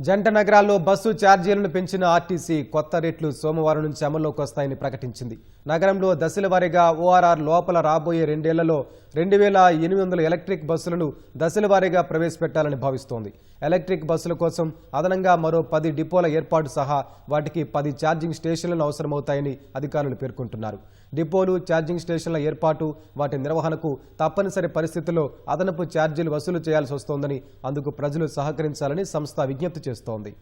జంట నగరాల్లో బస్సు ఛార్జీలను పెంచిన ఆర్టీసీ కొత్త రేట్లు సోమవారం నుంచి అమల్లోకి వస్తాయని ప్రకటించింది. నగరంలో దశల వారీగా ఓఆర్ఆర్ లోపల రాబోయే రెండేళ్ళలో రెండు వేల ఎనిమిది వందల ఎలక్ట్రిక్ బస్సులను దశల వారీగా ప్రవేశపెట్టాలని భావిస్తోంది. ఎలక్ట్రిక్ బస్సుల కోసం అదనంగా మరో పది డిపోల ఏర్పాటు సహా వాటికి పది ఛార్జింగ్ స్టేషన్లను అవసరమవుతాయని అధికారులు పేర్కొంటున్నారు. డిపోలు ఛార్జింగ్ స్టేషన్ల ఏర్పాటు వాటి నిర్వహణకు తప్పనిసరి పరిస్థితుల్లో అదనపు ఛార్జీలు వసూలు చేయాల్సి వస్తోందని అందుకు ప్రజలు సహకరించాలని సంస్థ విజ్ఞప్తి చేస్తోంది.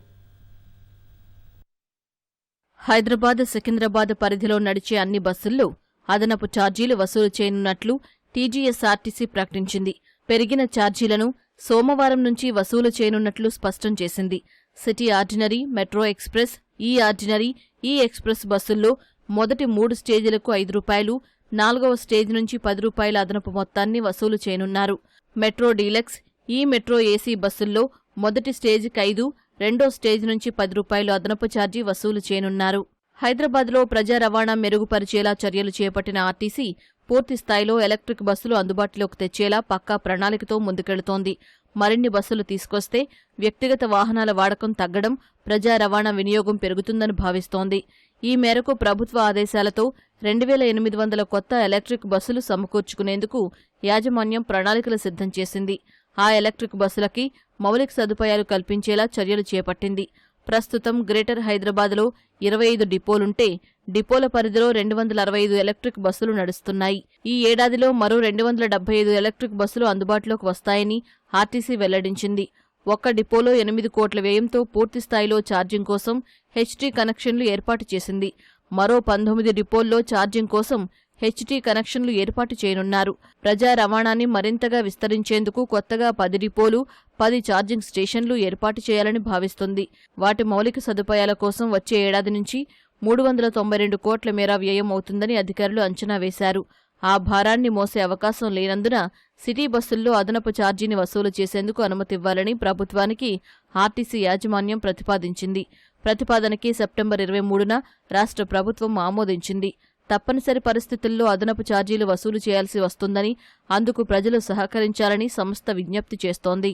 హైదరాబాద్ సికింద్రాబాద్ పరిధిలో నడిచే అన్ని బస్సుల్లో అదనపు ఛార్జీలు వసూలు చేయనున్నట్లు టీజీఎస్ఆర్టీసీ ప్రకటించింది. పెరిగిన ఛార్జీలను సోమవారం నుంచి వసూలు చేయనున్నట్లు స్పష్టం చేసింది. సిటీ ఆర్డినరీ మెట్రో ఎక్స్ప్రెస్ ఈ ఆర్డినరీ ఈ ఎక్స్ప్రెస్ బస్సుల్లో మొదటి మూడు స్టేజీలకు ఐదు రూపాయలు నాలుగవ స్టేజ్ నుంచి పది రూపాయల అదనపు మొత్తాన్ని వసూలు చేయనున్నారు. మెట్రో డీలక్స్ ఈ మెట్రో ఏసీ బస్సుల్లో మొదటి స్టేజికి ఐదు రెండో స్టేజ్ నుంచి పది రూపాయలు అదనపు ఛార్జీ వసూలు చేయనున్నారు. హైదరాబాద్లో ప్రజా రవాణా మెరుగుపరిచేలా చర్యలు చేపట్టిన ఆర్టీసీ పూర్తి స్థాయిలో ఎలక్ట్రిక్ బస్సులు అందుబాటులోకి తెచ్చేలా పక్కా ప్రణాళికతో ముందుకెళుతోంది. మరిన్ని బస్సులు తీసుకొస్తే వ్యక్తిగత వాహనాల వాడకం తగ్గడం ప్రజా రవాణా వినియోగం పెరుగుతుందని భావిస్తోంది. ఈ మేరకు ప్రభుత్వ ఆదేశాలతో రెండు వేల ఎనిమిది వందల కొత్త ఎలక్ట్రిక్ బస్సులు సమకూర్చుకునేందుకు యాజమాన్యం ప్రణాళికలు సిద్ధం చేసింది. ఆ ఎలక్ట్రిక్ బస్సులకి మౌలిక సదుపాయాలు కల్పించేలా చర్యలు చేపట్టింది. ప్రస్తుతం గ్రేటర్ హైదరాబాద్లో ఇరవై ఐదు డిపోలుంటే డిపోల పరిధిలో రెండు వందల అరవై ఐదు ఎలక్ట్రిక్ బస్సులు నడుస్తున్నాయి. ఈ ఏడాదిలో మరో రెండు వందల డెబ్బై ఐదు ఎలక్ట్రిక్ బస్సులు అందుబాటులోకి వస్తాయని ఆర్టీసీ వెల్లడించింది. ఒక్క డిపోలో ఎనిమిది కోట్ల వ్యయంతో పూర్తి స్థాయిలో ఛార్జింగ్ కోసం హెచ్డీ కనెక్షన్లు ఏర్పాటు చేసింది. మరో పంతొమ్మిది డిపోల్లో ఛార్జింగ్ కోసం హెచ్టీ కనెక్షన్లు ఏర్పాటు చేయనున్నారు. ప్రజా రవాణాని మరింతగా విస్తరించేందుకు కొత్తగా పది డిపోలు పది ఛార్జింగ్ స్టేషన్లు ఏర్పాటు చేయాలని భావిస్తుంది. వాటి మౌలిక సదుపాయాల కోసం వచ్చే ఏడాది నుంచి మూడు వందల తొంభై రెండు కోట్ల మేర వ్యయం అవుతుందని అధికారులు అంచనా వేశారు. ఆ భారాన్ని మోసే అవకాశం లేనందున సిటీ బస్సుల్లో అదనపు ఛార్జీని వసూలు చేసేందుకు అనుమతివ్వాలని ప్రభుత్వానికి ఆర్టీసీ యాజమాన్యం ప్రతిపాదించింది. ప్రతిపాదనకి సెప్టెంబర్ ఇరవై మూడున రాష్ట్ర ప్రభుత్వం ఆమోదించింది. తప్పనిసరి పరిస్థితుల్లో అదనపు ఛార్జీలు వసూలు చేయాల్సి వస్తుందని అందుకు ప్రజలు సహకరించాలని సంస్థ విజ్ఞప్తి చేస్తోంది.